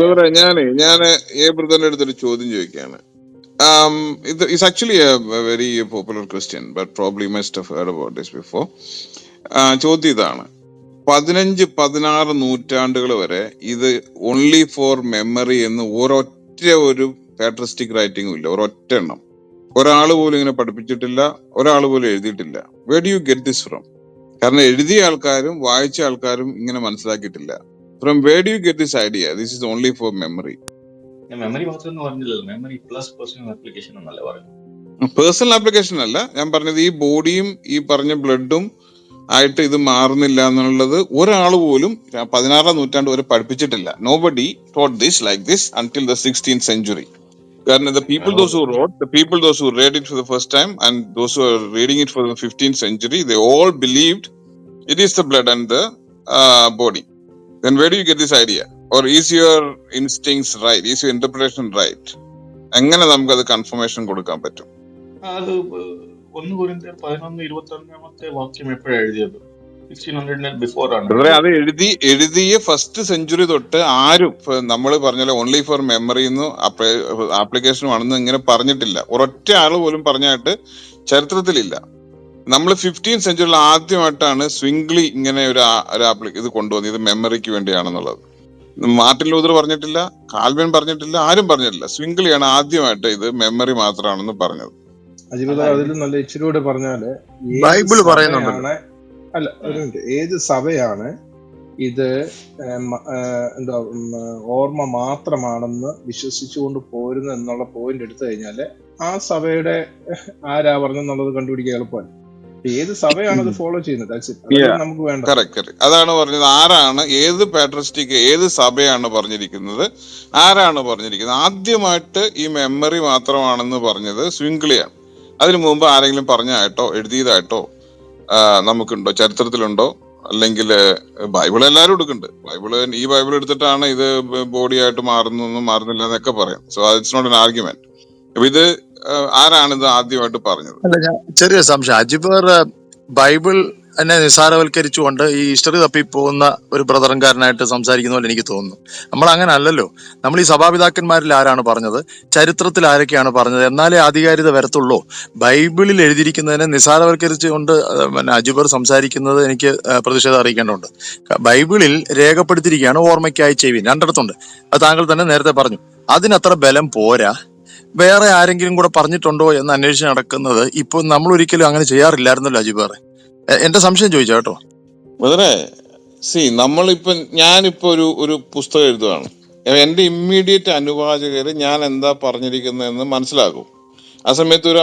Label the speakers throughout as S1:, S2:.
S1: ബ്രദറെ ഞാനേ ഞാൻ എ ബ്രദറിന്റെ അടുത്തൊരു ചോദ്യം ചോദിക്കുകയാണ് ഇത് is actually a very popular question but probably must have heard about this before ചോദ്യം ഇതാണ്. പതിനഞ്ച് പതിനാറ് നൂറ്റാണ്ടുകൾ വരെ ഇത് ഓൺലി ഫോർ മെമ്മറി എന്ന് ഒരൊറ്റ ഒരു പാട്രിസ്റ്റിക് റൈറ്റിംഗും ഇല്ല. ഒരൊറ്റ എണ്ണം ഒരാൾ പോലും ഇങ്ങനെ പഠിപ്പിച്ചിട്ടില്ല ഒരാൾ പോലും എഴുതിയിട്ടില്ല. Where do you get this from കാരണം എഴുതിയ ആൾക്കാരും വായിച്ച ആൾക്കാരും ഇങ്ങനെ മനസ്സിലാക്കിയിട്ടില്ല. From where do you get this idea this is only for memory
S2: memory മാത്രം പറഞ്ഞില്ലല്ലോ. മെമ്മറി പ്ലസ് പേഴ്സണൽ ആപ്ലിക്കേഷൻ എന്നല്ല പറഞ്ഞു
S1: പേഴ്സണൽ ആപ്ലിക്കേഷൻ അല്ല. ഞാൻ പറഞ്ഞത് ഈ ബോഡിയും ഈ പറഞ്ഞ ബ്ലഡും ആയിട്ട് ഇത് മാറുന്നില്ല എന്നുള്ളത് ഒരാൾ പോലും പതിനാറാം നൂറ്റാണ്ട് വരെ പഠിപ്പിച്ചിട്ടില്ല. Nobody taught this like this until the sixteen century കാരണം the people those who read the people those who read it for the first time and those who are reading it for the fifteen century the all believed it is the blood and the body then where do you get this idea? Or is your instincts right? Is your interpretation right? എങ്ങനെ നമുക്ക് അത് confirmation കൊടുക്കാൻ പറ്റും?
S2: അത് ഒന്ന് കുരിന്തിയർ പതിനൊന്ന് ഇരുപത്തി ഒന്നാമത്തെ വാക്യം എപ്പോഴാണ് എഴുതിയത്?
S1: അത് എഴുതി എഴുതിയ ഫസ്റ്റ് സെഞ്ചുറി തൊട്ട് ആരും നമ്മൾ പറഞ്ഞ ഓൺലി ഫോർ മെമ്മറി എന്ന് ആപ്ലിക്കേഷൻ ആണെന്ന് ഇങ്ങനെ പറഞ്ഞിട്ടില്ല. ഒരൊറ്റ ആൾ പോലും പറഞ്ഞായിട്ട് ചരിത്രത്തിലില്ല. നമ്മൾ ഫിഫ്റ്റീൻ സെഞ്ചുറിയിൽ ആദ്യമായിട്ടാണ് സ്വിംഗ്ലി ഇങ്ങനെ ഒരു ഒരു ആപ്ലി ഇത് കൊണ്ടുവന്നത്. ഇത് മെമ്മറിക്ക് വേണ്ടിയാണെന്നുള്ളത്. മാർട്ടിൻ ലൂതർ പറഞ്ഞിട്ടില്ല കാൽവിൻ പറഞ്ഞിട്ടില്ല ആരും പറഞ്ഞിട്ടില്ല. സ്വിംഗ്ലിയാണ് ആദ്യമായിട്ട് ഇത് മെമ്മറി മാത്രമാണെന്ന് പറഞ്ഞത്.
S3: അതിൽ നല്ല ഇച്ചിരി കൂടെ
S4: പറഞ്ഞാൽ
S3: ബൈബിൾ. അല്ല ഒരു മിനിറ്റ് ഏത് സഭയാണ് ഇത് എന്താ ഓർമ്മ മാത്രമാണെന്ന് വിശ്വസിച്ചുകൊണ്ട് പോരുന്നു എന്നുള്ള പോയിന്റ് എടുത്തു കഴിഞ്ഞാൽ ആ സഭയുടെ ആരാ പറഞ്ഞെന്നുള്ളത് കണ്ടുപിടിക്കാൻ എളുപ്പമല്ല. ഏത് സഭയാണ് അത് ഫോളോ ചെയ്യുന്നത്? നമുക്ക് വേണ്ട
S1: അതാണ് പറഞ്ഞത് ആരാണ് ഏത് പാട്രിസ്റ്റിക് ഏത് സഭയാണ് പറഞ്ഞിരിക്കുന്നത്? ആരാണ് പറഞ്ഞിരിക്കുന്നത്? ആദ്യമായിട്ട് ഈ മെമ്മറി മാത്രമാണെന്ന് പറഞ്ഞത് സ്വിംഗ്ലിയാണ് അതിനു മുമ്പ് ആരെങ്കിലും പറഞ്ഞായിട്ടോ എഴുതിയതായിട്ടോ നമുക്കുണ്ടോ? ചരിത്രത്തിലുണ്ടോ? അല്ലെങ്കിൽ ബൈബിൾ എല്ലാവരും എടുക്കുന്നുണ്ട്. ബൈബിൾ ഈ ബൈബിൾ എടുത്തിട്ടാണ് ഇത് ബോഡിയായിട്ട് മാറുന്നു മാറുന്നില്ല എന്നൊക്കെ പറയാം. So it's not an argument അപ്പൊ ഇത് ആ, ആരാണ് ആദ്യമായിട്ട് പറഞ്ഞത്?
S4: അല്ല ചെറിയ സംശയം. അജിബർ ബൈബിൾ എന്നെ നിസ്സാരവൽക്കരിച്ചുകൊണ്ട് ഈ ഹിസ്റ്ററി തപ്പി പോകുന്ന ഒരു ബ്രദറൻകാരനായിട്ട് സംസാരിക്കുന്ന പോലെ എനിക്ക് തോന്നുന്നു. നമ്മൾ അങ്ങനെ അല്ലല്ലോ നമ്മൾ ഈ സഭാപിതാക്കന്മാരിൽ ആരാണ് പറഞ്ഞത്? ചരിത്രത്തിൽ ആരൊക്കെയാണ് പറഞ്ഞത്? എന്നാലേ ആധികാരികത വരത്തുള്ളൂ. ബൈബിളിൽ എഴുതിയിരിക്കുന്നതിനെ നിസ്സാരവൽക്കരിച്ചുകൊണ്ട് പിന്നെ അജുബർ സംസാരിക്കുന്നത് എനിക്ക് പ്രതിഷേധം അറിയിക്കേണ്ടതുണ്ട്. ബൈബിളിൽ രേഖപ്പെടുത്തിയിരിക്കുകയാണ് ഓർമ്മയ്ക്കായി ചെയ്യുവിൻ രണ്ടിടത്തുണ്ട്. അത് താങ്കൾ തന്നെ നേരത്തെ പറഞ്ഞു. അതിനത്ര ബലം പോരാ. വേറെ ആരെങ്കിലും കൂടെ പറഞ്ഞിട്ടുണ്ടോ എന്ന് അന്വേഷിച്ച് നടക്കുന്നത് ഇപ്പൊ നമ്മൾ ഒരിക്കലും അങ്ങനെ ചെയ്യാറില്ലായിരുന്നല്ലോ അജിബാറെ എന്റെ സംശയം ചോദിച്ചാ കേട്ടോ.
S1: ബ്രദറെ സി നമ്മളിപ്പം ഞാനിപ്പോ ഒരു ഒരു പുസ്തകം എഴുതുകയാണ് എന്റെ ഇമ്മീഡിയറ്റ് അനുവാചകര് ഞാൻ എന്താ പറഞ്ഞിരിക്കുന്നതെന്ന് മനസ്സിലാക്കും. ആ സമയത്ത് ഒരു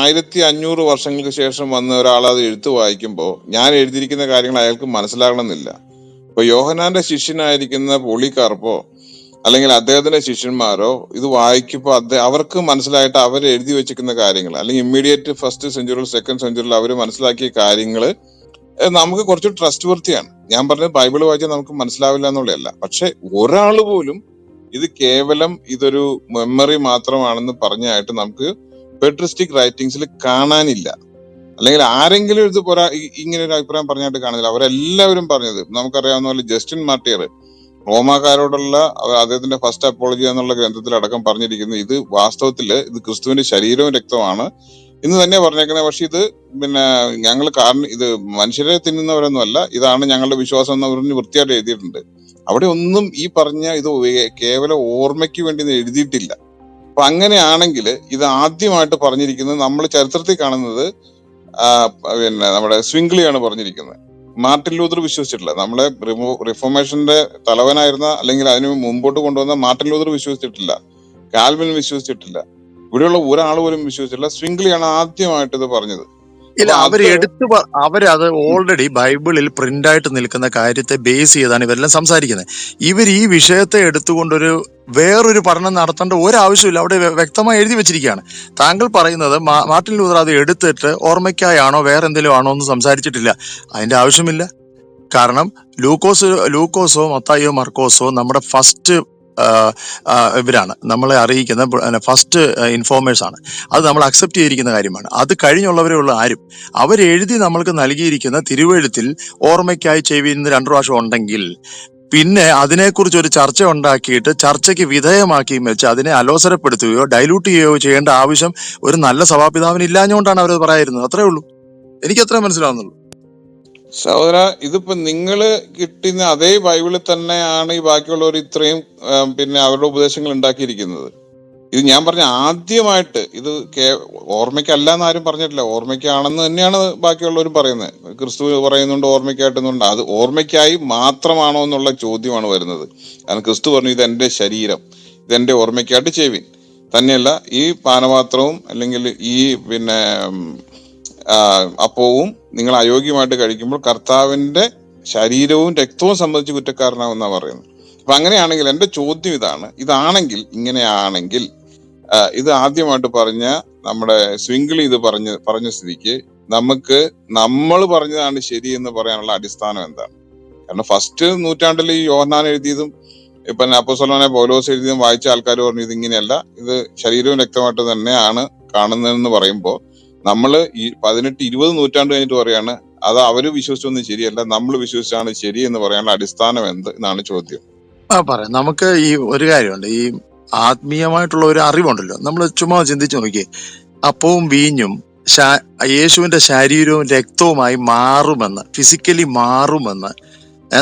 S1: ആയിരത്തി അഞ്ഞൂറ് വർഷങ്ങൾക്ക് ശേഷം വന്ന ഒരാൾ അത് എഴുത്ത് വായിക്കുമ്പോൾ ഞാൻ എഴുതിയിരിക്കുന്ന കാര്യങ്ങൾ അയാൾക്ക് മനസ്സിലാകണമെന്നില്ല. ഇപ്പൊ യോഹനാന്റെ ശിഷ്യനായിരിക്കുന്ന പോളിക്കാർപ്പോ അല്ലെങ്കിൽ അദ്ദേഹത്തിന്റെ ശിഷ്യന്മാരോ ഇത് വായിക്കുമ്പോൾ അദ്ദേഹം അവർക്ക് മനസ്സിലായിട്ട് അവർ എഴുതി വെച്ചിരിക്കുന്ന കാര്യങ്ങൾ അല്ലെങ്കിൽ ഇമ്മീഡിയറ്റ് ഫസ്റ്റ് സെഞ്ചുറിയിൽ സെക്കൻഡ് സെഞ്ചുറിയിൽ അവർ മനസ്സിലാക്കിയ കാര്യങ്ങൾ നമുക്ക് കുറച്ച് ട്രസ്റ്റ് വർത്തിയാണ് ഞാൻ പറഞ്ഞത് ബൈബിൾ വായിച്ചാൽ നമുക്ക് മനസ്സിലാവില്ല എന്നുള്ളതല്ല. പക്ഷെ ഒരാൾ പോലും ഇത് കേവലം ഇതൊരു മെമ്മറി മാത്രമാണെന്ന് പറഞ്ഞായിട്ട് നമുക്ക് പെട്രിസ്റ്റിക് റൈറ്റിംഗ്സിൽ കാണാനില്ല. അല്ലെങ്കിൽ ആരെങ്കിലും ഇത് പോരാ ഇങ്ങനെ ഒരു അഭിപ്രായം പറഞ്ഞായിട്ട് കാണുന്നില്ല അവരെല്ലാവരും പറഞ്ഞത് നമുക്കറിയാവുന്ന പോലെ ജസ്റ്റിൻ മാർട്ടിയർ റോമാക്കാരോടുള്ള അദ്ദേഹത്തിന്റെ ഫസ്റ്റ് അപ്പോളജി എന്നുള്ള ഗ്രന്ഥത്തിൽ അടക്കം പറഞ്ഞിരിക്കുന്നു. ഇത് വാസ്തവത്തിൽ ഇത് ക്രിസ്തുവിന്റെ ശരീരവും രക്തമാണ് എന്ന് തന്നെ പറഞ്ഞേക്കുന്നത്. പക്ഷെ ഇത് പിന്നെ ഞങ്ങൾ കാരണം ഇത് മനുഷ്യരെ തിന്നുന്നവരൊന്നുമല്ല. ഇതാണ് ഞങ്ങളുടെ വിശ്വാസം എന്ന് പറഞ്ഞ് വൃത്തിയായിട്ട് എഴുതിയിട്ടുണ്ട്. അവിടെ ഒന്നും ഈ പറഞ്ഞ ഇത് കേവല ഓർമ്മയ്ക്ക് വേണ്ടി എഴുതിയിട്ടില്ല. അപ്പൊ അങ്ങനെയാണെങ്കിൽ ഇത് ആദ്യമായിട്ട് പറഞ്ഞിരിക്കുന്നത് നമ്മൾ ചരിത്രത്തിൽ കാണുന്നത് പിന്നെ നമ്മുടെ സ്വിംഗ്ലിയാണ് പറഞ്ഞിരിക്കുന്നത്. മാർട്ടിൻ ലൂതർ വിശ്വസിച്ചിട്ടില്ല. നമ്മളെ റിഫോർമേഷന്റെ തലവനായിരുന്ന അല്ലെങ്കിൽ അതിന് മുമ്പോട്ട് കൊണ്ടുവന്ന മാർട്ടിൻ ലൂതർ വിശ്വസിച്ചിട്ടില്ല. കാൽവിൻ വിശ്വസിച്ചിട്ടില്ല. ഇവിടെയുള്ള ഒരാൾ പോലും വിശ്വസിച്ചിട്ടില്ല. സ്വിംഗ്ലിയാണ് ആദ്യമായിട്ട് ഇത് പറഞ്ഞത്.
S4: ഇല്ല
S1: അവർ
S4: എടുത്തു അവരത് ഓൾറെഡി ബൈബിളിൽ പ്രിന്റ് ആയിട്ട് നിൽക്കുന്ന കാര്യത്തെ ബേസ് ചെയ്താണ് ഇവരെല്ലാം സംസാരിക്കുന്നത്. ഇവർ ഈ വിഷയത്തെ എടുത്തുകൊണ്ടൊരു വേറൊരു പഠനം നടത്തേണ്ട ഒരാവശ്യമില്ല. അവിടെ വ്യക്തമായി എഴുതി വെച്ചിരിക്കുകയാണ്. താങ്കൾ പറയുന്നത് മാർട്ടിൻ ലൂതർ അത് എടുത്തിട്ട് ഓർമ്മയ്ക്കായാണോ വേറെ എന്തെങ്കിലും ആണോ എന്ന് സംസാരിച്ചിട്ടില്ല. അതിന്റെ ആവശ്യമില്ല. കാരണം ലൂക്കോസ് ലൂക്കോസോ മത്തായിയോ മർക്കോസോ നമ്മുടെ ഫസ്റ്റ് ഇവരാണ്. നമ്മളെ അറിയിക്കുന്ന ഫസ്റ്റ് ഇൻഫോർമേഴ്സ് ആണ്. അത് നമ്മൾ അക്സെപ്റ്റ് ചെയ്തിരിക്കുന്ന കാര്യമാണ്. അത് കഴിഞ്ഞുള്ളവരെയുള്ള ആരും. അവരെഴുതി നമ്മൾക്ക് നൽകിയിരിക്കുന്ന തിരുവെഴുത്തിൽ ഓർമ്മയ്ക്കായി ചെയ്യുന്ന രണ്ടു പ്രാവശ്യം ഉണ്ടെങ്കിൽ പിന്നെ അതിനെക്കുറിച്ച് ഒരു ചർച്ച ഉണ്ടാക്കിയിട്ട് ചർച്ചയ്ക്ക് വിധേയമാക്കിയും വെച്ച് അതിനെ അലോസരപ്പെടുത്തുകയോ ഡൈലൂട്ട് ചെയ്യുകയോ ചെയ്യേണ്ട ആവശ്യം ഒരു നല്ല സഭാപിതാവിന് ഇല്ലാഞ്ഞുകൊണ്ടാണ് അവരത് പറയായിരുന്നത് അത്രേ ഉള്ളൂ. എനിക്ക് അത്ര മനസ്സിലാവുന്നുള്ളൂ.
S1: സഹോദര ഇതിപ്പോ നിങ്ങൾ കിട്ടുന്ന അതേ ബൈബിളിൽ തന്നെയാണ് ഈ ബാക്കിയുള്ളവർ ഇത്രയും പിന്നെ അവരുടെ ഉപദേശങ്ങൾ ഉണ്ടാക്കിയിരിക്കുന്നത്. ഇത് ഞാൻ പറഞ്ഞ ആദ്യമായിട്ട് ഇത് ഓർമ്മയ്ക്കല്ല എന്ന് ആരും പറഞ്ഞിട്ടില്ല. ഓർമ്മയ്ക്കാണെന്ന് തന്നെയാണ് ബാക്കിയുള്ളവരും പറയുന്നത്. ക്രിസ്തു പറയുന്നുണ്ട് ഓർമ്മയ്ക്കായിട്ടെന്നുണ്ട് അത് ഓർമ്മയ്ക്കായി മാത്രമാണോ എന്നുള്ള ചോദ്യമാണ് വരുന്നത്. കാരണം ക്രിസ്തു പറഞ്ഞു ഇത് എന്റെ ശരീരം. ഇത് എന്റെ ഓർമ്മയ്ക്കായിട്ട് ചെയ്വിൻ തന്നെയല്ല ഈ പാനപാത്രവും അല്ലെങ്കിൽ ഈ പിന്നെ അപ്പവും നിങ്ങൾ അയോഗ്യമായിട്ട് കഴിക്കുമ്പോൾ കർത്താവിന്റെ ശരീരവും രക്തവും സംബന്ധിച്ച് കുറ്റക്കാരനാവുന്ന പറയുന്നത്. അപ്പൊ അങ്ങനെയാണെങ്കിൽ എന്റെ ചോദ്യം ഇതാണ്. ഇതാണെങ്കിൽ ഇങ്ങനെയാണെങ്കിൽ ഇത് ആദ്യമായിട്ട് പറഞ്ഞ നമ്മുടെ സ്വിംഗിളി ഇത് പറഞ്ഞ പറഞ്ഞ സ്ഥിതിക്ക് നമുക്ക് നമ്മൾ പറഞ്ഞതാണ് ശരി എന്ന് പറയാനുള്ള അടിസ്ഥാനം എന്താണ്? കാരണം ഫസ്റ്റ് നൂറ്റാണ്ടിൽ ഈ യോഹനാൻ എഴുതിയതും ഇപ്പൊ അപ്പോസ്തലനായ പൗലോസ് എഴുതിയതും വായിച്ച ആൾക്കാർ പറഞ്ഞു ഇത് ഇങ്ങനെയല്ല. ഇത് ശരീരവും രക്തമായിട്ട് തന്നെയാണ് കാണുന്നതെന്ന് പറയുമ്പോൾ നമ്മൾ ഈ പതിനെട്ട് ഇരുപത് നൂറ്റാണ്ട് കഴിഞ്ഞിട്ട് പറയാണ് അത് അവർ വിശ്വസിച്ചൊന്നും ശരിയല്ല നമ്മൾ വിശ്വസിച്ചാണ് ശരി എന്ന് പറയാനുള്ള അടിസ്ഥാനം എന്ത് എന്നാണ് ചോദ്യം.
S4: ആ പറയാം. നമുക്ക് ഈ ഒരു കാര്യമുണ്ട്. ഈ ആത്മീയമായിട്ടുള്ള ഒരു അറിവുണ്ടല്ലോ. നമ്മൾ ചുമ്മാ ചിന്തിച്ചു നോക്കിയേ. അപ്പവും വീഞ്ഞും യേശുവിന്റെ ശരീരവും രക്തവുമായി മാറുമെന്ന് ഫിസിക്കലി മാറുമെന്ന്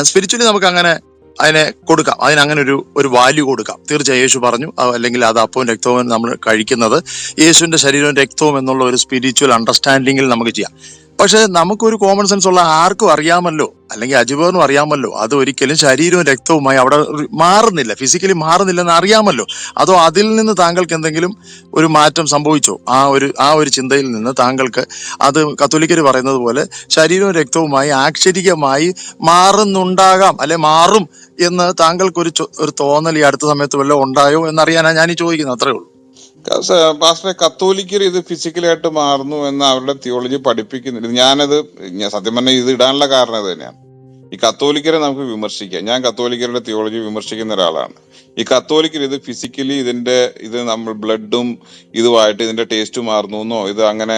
S4: സ്പിരിച്വലി നമുക്ക് അങ്ങനെ അതിനെ കൊടുക്കാം. അതിന് അങ്ങനെ ഒരു ഒരു വാല്യൂ കൊടുക്കാം. തീർച്ചയായും യേശു പറഞ്ഞു അല്ലെങ്കിൽ അത് അപ്പവും രക്തവും നമ്മൾ കഴിക്കുന്നത് യേശുവിന്റെ ശരീരവും രക്തവും എന്നുള്ള ഒരു സ്പിരിച്വൽ അണ്ടർസ്റ്റാൻഡിങ്ങിൽ നമുക്ക് ചെയ്യാം. പക്ഷെ നമുക്കൊരു കോമൺ സെൻസ് ഉള്ള ആർക്കും അറിയാമല്ലോ അല്ലെങ്കിൽ അജിബോറിനും അറിയാമല്ലോ അത് ഒരിക്കലും ശരീരവും രക്തവുമായി അവിടെ മാറുന്നില്ല ഫിസിക്കലി മാറുന്നില്ലെന്ന് അറിയാമല്ലോ. അതോ അതിൽ നിന്ന് താങ്കൾക്ക് എന്തെങ്കിലും ഒരു മാറ്റം സംഭവിച്ചോ? ആ ഒരു ആ ഒരു ചിന്തയിൽ നിന്ന് താങ്കൾക്ക് അത് കത്തോലിക്കർ പറയുന്നത് പോലെ ശരീരവും രക്തവുമായി ആക്ഷരികമായി മാറുന്നുണ്ടാകാം അല്ലെ മാറും എന്ന് താങ്കൾക്ക് ഒരു ഒരു തോന്നൽ ഈ അടുത്ത സമയത്ത് വല്ലതും ഉണ്ടായോ എന്നറിയാനാണ് ഞാൻ ഈ ചോദിക്കുന്നത് അത്രേ ഉള്ളൂ.
S1: പാസ്റ്റർ കത്തോലിക്കർ ഇത് ഫിസിക്കലായിട്ട് മാറുന്നു എന്ന് അവരുടെ തിയോളജി പഠിപ്പിക്കുന്നില്ല. ഞാനത് സത്യം പറഞ്ഞാൽ ഇത് ഇടാനുള്ള കാരണം അത് തന്നെയാണ്. ഈ കത്തോലിക്കരെ നമുക്ക് വിമർശിക്കാം. ഞാൻ കത്തോലിക്കരുടെ തിയോളജി വിമർശിക്കുന്ന ഒരാളാണ്. ഈ കത്തോലിക്കർ ഇത് ഫിസിക്കലി ഇതിന്റെ ഇത് നമ്മൾ ബ്ലഡും ഇതുമായിട്ട് ഇതിന്റെ ടേസ്റ്റ് മാറുന്നു എന്നോ ഇത് അങ്ങനെ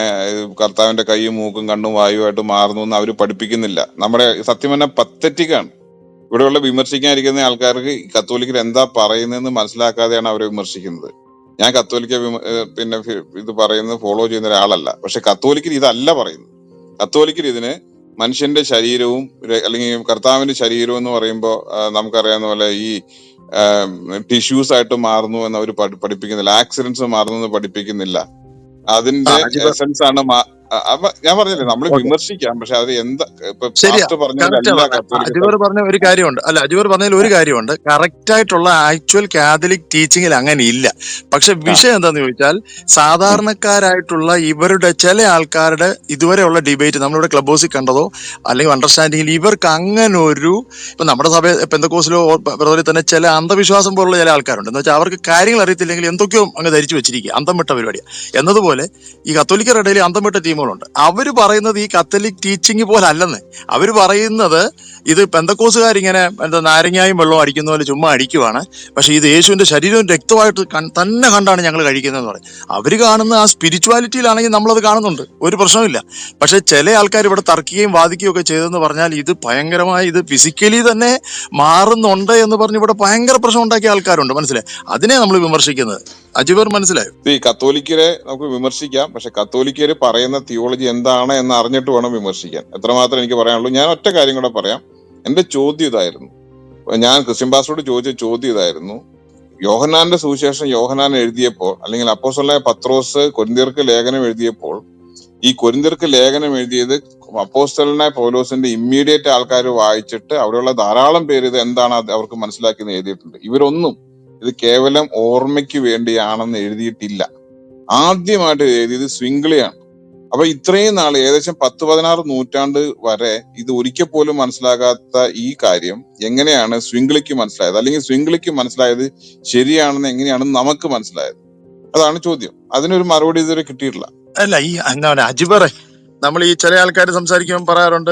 S1: കർത്താവിന്റെ കൈയും മൂക്കും കണ്ണും വായുമായിട്ട് മാറുന്നു എന്ന് അവർ പഠിപ്പിക്കുന്നില്ല. നമ്മുടെ സത്യം പറഞ്ഞാൽ പത്തറ്റിക്കാണ്. ഇവിടെയുള്ള വിമർശിക്കാനിരിക്കുന്ന ആൾക്കാർക്ക് കത്തോലിക്കർ എന്താ പറയുന്നതെന്ന് മനസ്സിലാക്കാതെയാണ് അവരെ വിമർശിക്കുന്നത്. ഞാൻ കത്തോലിക്ക പിന്നെ ഇത് പറയുന്നത് ഫോളോ ചെയ്യുന്ന ഒരാളല്ല. പക്ഷെ കത്തോലിക്കർ ഇതല്ല പറയുന്നത്. കത്തോലിക്കർ ഇതിന് മനുഷ്യന്റെ ശരീരവും അല്ലെങ്കിൽ കർത്താവിന്റെ ശരീരവും എന്ന് പറയുമ്പോൾ നമുക്കറിയാവുന്ന പോലെ ഈ ടിഷ്യൂസ് ആയിട്ട് മാറുന്നു എന്ന് അവർ പഠിപ്പിക്കുന്നില്ല. ആക്സിഡൻസ് മാറുന്നു എന്ന് പഠിപ്പിക്കുന്നില്ല. അതിന്റെ എസൻസ് ആണ് ഞാൻ പറഞ്ഞില്ലേ നമ്മൾ വിമർശിക്കാം പക്ഷെ അത് എന്താ
S4: അജുവർ പറഞ്ഞ ഒരു കാര്യമുണ്ട്. അല്ല അജുവർ പറഞ്ഞതിൽ ഒരു കാര്യമുണ്ട്. കറക്റ്റ് ആയിട്ടുള്ള ആക്ച്വൽ കാതലിക് ടീച്ചിങ്ങിൽ അങ്ങനെ ഇല്ല. പക്ഷെ വിഷയം എന്താന്ന് ചോദിച്ചാൽ സാധാരണക്കാരായിട്ടുള്ള ഇവരുടെ ചില ആൾക്കാരുടെ ഇതുവരെയുള്ള ഡിബേറ്റ് നമ്മളിവിടെ ക്ലബ് ഹൗസിൽ കണ്ടതോ അല്ലെങ്കിൽ അണ്ടർസ്റ്റാൻഡിങ്ങിൽ ഇവർക്ക് അങ്ങനെ ഒരു ഇപ്പൊ നമ്മുടെ സഭ പെന്തക്കോസിലോ ബ്രദറിൽ തന്നെ ചില അന്ധവിശ്വാസം പോലുള്ള ചില ആൾക്കാരുണ്ട്. എന്ന് വെച്ചാൽ അവർക്ക് കാര്യങ്ങൾ അറിയത്തില്ലെങ്കിൽ എന്തൊക്കെയോ അങ്ങ് ധരിച്ചു വെച്ചിരിക്കുക അന്തം വിട്ട പരിപാടിയാണ് എന്നതുപോലെ ഈ കത്തോലിക്കരുടെ ഇടയിൽ അന്തം വിട്ട ടീമുകളുണ്ട് അവർ പറയുന്നത് ഈ കത്തലിക് ടീച്ചിങ് പോലല്ലെന്ന്. അവർ പറയുന്നത് ഇത് പെന്തക്കോസുകാരിങ്ങനെ എന്താ നാരങ്ങായും വെള്ളവും അടിക്കുന്ന പോലെ ചുമ്മാ അടിക്കുവാണ്. പക്ഷേ ഇത് യേശുവിന്റെ ശരീരവും രക്തമായിട്ട് തന്നെ കണ്ടാണ് ഞങ്ങൾ കഴിക്കുന്നതെന്ന് പറയും. അവർ കാണുന്ന ആ സ്പിരിച്വാലിറ്റിയിലാണെങ്കിൽ നമ്മളത് കാണുന്നുണ്ട്. ഒരു പ്രശ്നമില്ല പക്ഷേ ചില ആൾക്കാർ ഇവിടെ തർക്കുകയും വാദിക്കുകയും ഒക്കെ ചെയ്തെന്ന് പറഞ്ഞാൽ ഇത് ഭയങ്കരമായി ഇത് ഫിസിക്കലി തന്നെ മാറുന്നുണ്ട് എന്ന് പറഞ്ഞ് ഇവിടെ ഭയങ്കര പ്രശ്നം ഉണ്ടാക്കിയ ആൾക്കാരുണ്ട്. മനസ്സിലായി? അതിനെ നമ്മൾ വിമർശിക്കുന്നത്. അജിബർ മനസ്സിലായോ?
S1: ഈ കത്തോലിക്കരെ നമുക്ക് വിമർശിക്കാം. പക്ഷെ കത്തോലിക്കര് പറയുന്ന തിയോളജി എന്താണ് എന്ന് അറിഞ്ഞിട്ട് വേണം വിമർശിക്കാൻ. എത്രമാത്രം എനിക്ക് പറയാനുള്ളൂ. ഞാൻ ഒറ്റ കാര്യം കൂടെ പറയാം. എന്റെ ചോദ്യം ഇതായിരുന്നു. ഞാൻ ക്രിസ്ത്യൻ പാസ്റ്ററോട് ചോദിച്ച ചോദ്യം ഇതായിരുന്നു. യോഹനാന്റെ സുവിശേഷം യോഹനാൻ എഴുതിയപ്പോൾ അല്ലെങ്കിൽ അപ്പോസ്തലനായ പത്രോസ് കൊരിന്ത്യർക്ക് ലേഖനം എഴുതിയപ്പോൾ ഈ കൊരിന്ത്യർക്ക് ലേഖനം എഴുതിയത് അപ്പോസ്തലനായ പൗലോസിന്റെ ഇമ്മീഡിയറ്റ് ആൾക്കാർ വായിച്ചിട്ട് അവിടെയുള്ള ധാരാളം പേര് ഇത് എന്താണ് അവർക്ക് മനസ്സിലാക്കിയെന്ന് എഴുതിയിട്ടുണ്ട്. ഇവരൊന്നും ഇത് കേവലം ഓർമ്മയ്ക്ക് വേണ്ടിയാണെന്ന് എഴുതിയിട്ടില്ല. ആദ്യമായിട്ട് എഴുതിയത് സ്വിംഗ്ലിയാണ് അപ്പൊ ഇത്രയും നാൾ ഏകദേശം പത്ത് പതിനാറ് നൂറ്റാണ്ട് വരെ ഇത് ഒരിക്കൽ പോലും മനസ്സിലാകാത്ത ഈ കാര്യം എങ്ങനെയാണ് സ്വിംഗ്ലിക്ക് മനസ്സിലായത്? അല്ലെങ്കിൽ സ്വിംഗ്ലിക്ക് മനസ്സിലായത് ശരിയാണെന്ന് എങ്ങനെയാണ് നമുക്ക് മനസ്സിലായത്? അതാണ് ചോദ്യം. അതിനൊരു മറുപടി ഇതുവരെ കിട്ടിയിട്ടില്ല.
S4: അല്ല ഈ എന്താണ് അജിബറെ? നമ്മൾ ഈ ചില ആൾക്കാർ സംസാരിക്കുമ്പോൾ പറയാറുണ്ട്